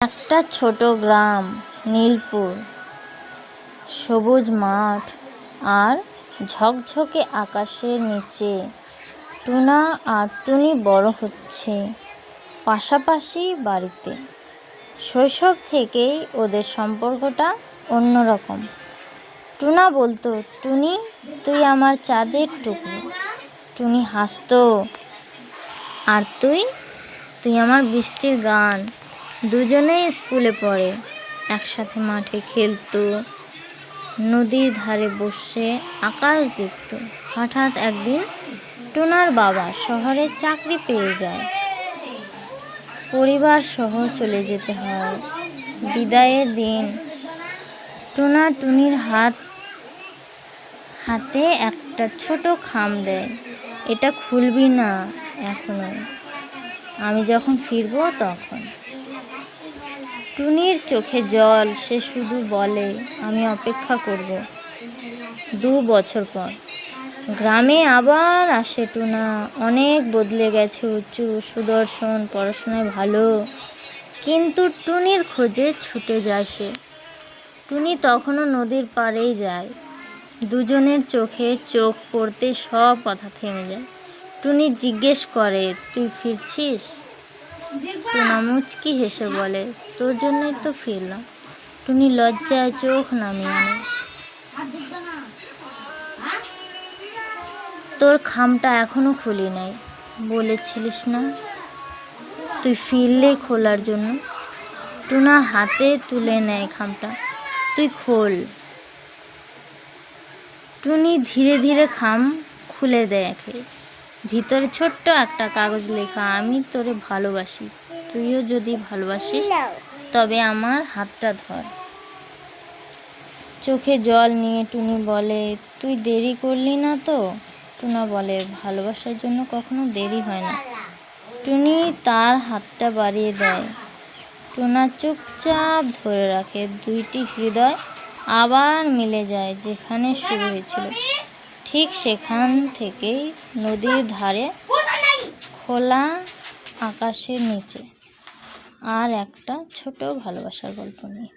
একটা ছোট গ্রাম, নীলপুর। সবুজ মাঠ আর ঝকঝকে আকাশের নিচে টুনা আর টুনি বড় হচ্ছে পাশাপাশি বাড়িতে। শৈশব থেকেই ওদের সম্পর্কটা অন্যরকম। টুনা বলতো, টুনি, তুই আমার চাঁদের টুকরো। টুনি হাসতো, আর তুই? তুই আমার বৃষ্টির গান। দুজনেই স্কুলে পড়ে। একসাথে মাঠে খেলতো, নদীর ধারে বসে আকাশ দেখতো। হঠাৎ একদিন টুনার বাবা শহরে চাকরি পেয়ে যায়। পরিবার সহ চলে যেতে হয়। বিদায়ের দিন টুনা টুনির হাত, হাতে একটা ছোট খাম দেয়। এটা খুলবি না এখনও। আমি যখন ফিরবো তখন। টুনির চোখে জল, সে শুধু বলে, আমি অপেক্ষা করব। দু বছর পর। গ্রামে আবার আসে টুনা। অনেক বদলে গেছে উঁচু, সুদর্শন, পড়াশোনায় ভালো। কিন্তু টুনির খোঁজে ছুটে যায় সে। টুনি তখনও নদীর পাড়েই যায়। দুজনের চোখে চোখ পড়তে সব কথা থেমে যায়। টুনি জিজ্ঞেস করে, তুই ফিরছিস? টুনা মুচকি হেসে বলে তোর জন্যই তো ফিরলাম। টুনি লজ্জায় চোখ নামিয়ে আনে। তোর খামটা এখনও খুলি নাই। বলেছিলিস না? তুই ফিরলে খোলার জন্য। টুনা হাতে তুলে নেয় খামটা। তুই খোল। টুনি ধীরে ধীরে খাম খুলে দেখে ভিতরে ছোট্ট একটা কাগজ লেখা আমি তোরে ভালোবাসি তুইও যদি ভালোবাসিস তবে আমার হাতটা ধর। চোখে জল নিয়ে টুনি বলে তুই দেরি করলি না তো? টুনা বলে ভালোবাসার জন্য কখনো দেরি হয় না। টুনি তার হাতটা বাড়িয়ে দেয়। টুনা চুপচাপ ধরে রাখে দুইটি হৃদয় আবার মিলে যায় যেখানে শুরু হয়েছিল। ঠিক সেখান থেকেই নদীর ধারে খোলা আকাশের নিচে। আর একটা ছোট ভালোবাসার গল্প নিয়ে।